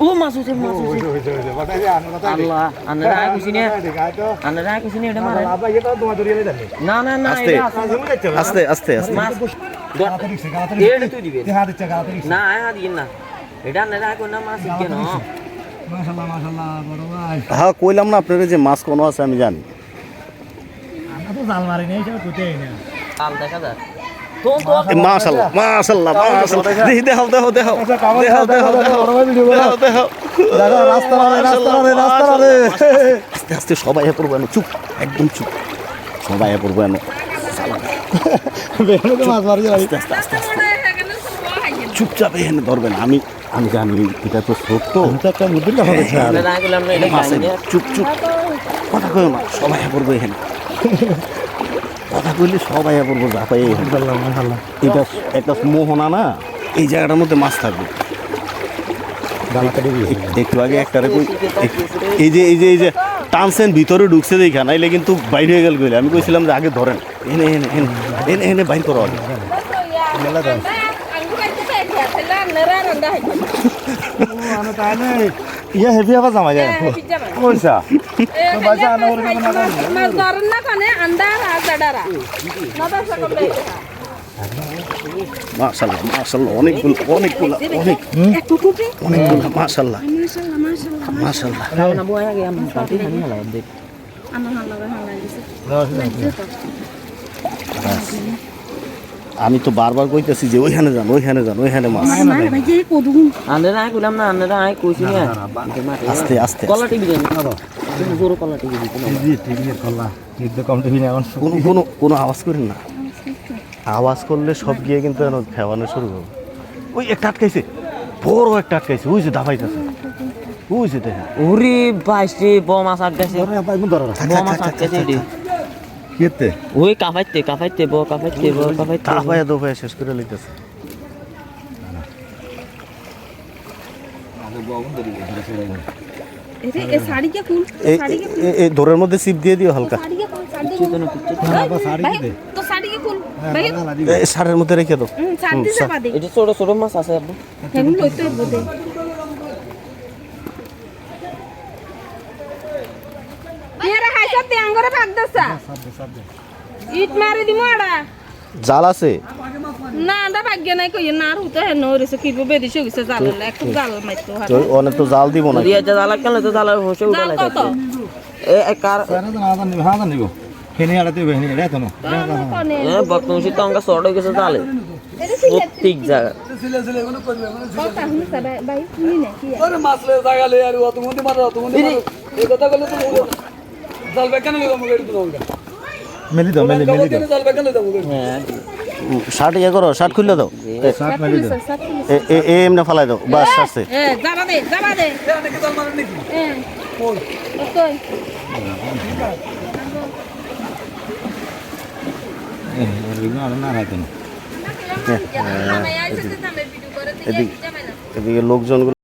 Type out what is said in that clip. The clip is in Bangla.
ও মাছ হইছে মাছ হইছে আল্লাহ আন্নারা আয় কুছিনে আন্নারা আয় কুছিনে এটা মারে না না না আস্তে। এটা। আস্তে আস্তে আস্তে মাছ এটা তুই দিবে না আয় হাত দিন না এটা আন্নারা আয় কোন মাছ কেন মাশাল্লাহ মাশাল্লাহ বড় ভাই হ্যাঁ কইলাম না আপনার যে মাছ কোনো আছে আমি জানি আমরা তো জাল মারি নেই সব কুতেই না কাল দেখা এ, মাশাল্লাহ মাশাল্লাহ মাশাল্লাহ দেখি দেখাও আচ্ছা, আস্তে আস্তে সবাই পড়ব এনো চুপ একদম চুপ সবাই পড়ব এনো বেগুনে তো মাছ মারি আস্তে আস্তে আস্তে আস্তে চুপচাপ এখানে ধরবেন আমি আমি জানি এটা তো সত্য চুপ চুপ কথা কই না সবাই পড়ব এখানে কথা কইলে সবাই এ পড়ব যা পাই এখানে মাশাল্লাহ মাশাল্লাহ এটা একটা মোহনা না এই জায়গাটার মধ্যে মাছ থাকবে। একটু আগে একটা এই যে এই যে এই যে টানছেন ভিতরে ঢুকছে দেখা নাইলে কিন্তু বাইরে হয়ে গেল কইলে। আমি কইছিলাম যে আগে ধরেন। এনে এনে এনে এনে এনে বাইর করো আগে। নাই। ইয়া হেভি আবার জামা যায় বলছা মাশাল্লাহ মাশাল্লাহ অনেকগুলো অনেকগুলো অনেক। অনেকগুলো মাশাল্লাহ মাশাল্লাহ না বয় আগে আমি পার্টি খানি না লাগবে আমি তো বারবার কইতেছি যে ওইখানে যান ওইখানে যান ওইখানে মাছ। আন্নারা আয় করলাম না আন্নারা আয় কইছি না আস্তে আস্তে কলা টিভি দেন। জোর কলা টিভি দিতে না টিভি টিভি এর কল্লা নিদ্য কম টিভি না এখন। কোনো কোনো কোনো আওয়াজ করেন না। আওয়াজ করলে সব গিয়ে কিন্তু এখন ফেওয়ানো শুরু হবে। ওই একটা আটকাইছে। বড় একটা আটকাইছে। ওই যে দাবাইতেছে। ওই যে দেখেন। ওরে বাইশ রে ব মাছ আটকাছে ধরে ধরো ব মাছ রে কিতে? ওই কাফাইতে কাফাইতে বো কাফাইতে বো কাফাইতে কাফাইয়া দো ভাই শেষ করে লইতেছে। এই দোরের মধ্যে সিপ দিয়ে দিও হালকা। সারের মধ্যে রেখে দাও। ছোট ছোট মাছ আছে তে আঙ্গরে ভাগ দসা ইট মারি দিমু আড়া জাল আছে না দা ভাগ্য নাই কই না আর হতে হেন হইছে কিব বেদি সে গিছে জাল না একটু জাল মাইতো তো অনে তো জাল দিব না দিয়া জাল কেন তো জাল হইছে উড়া লাগে এ কার হাজার নিব হেনি আড়াতে হেনি আড়া তো না এ বকনুসি তো অঙ্গা সড় গিছে জালে প্রত্যেক জায়গা কথা হুন ভাই ভাই শুনি না কি আরে মাছলে জায়গা লে আর অত মুদি মারা অত মুদি এই কথা বলে তো মেলি দাও মেলি দাও। শার্ট ইয়ে করো শার্ট খুলে দাও। শার্ট মেলি দাও। এ- এ- এ এমনি ফালাই দাও বাস দে দে। এদিকে এদিকে লোকজন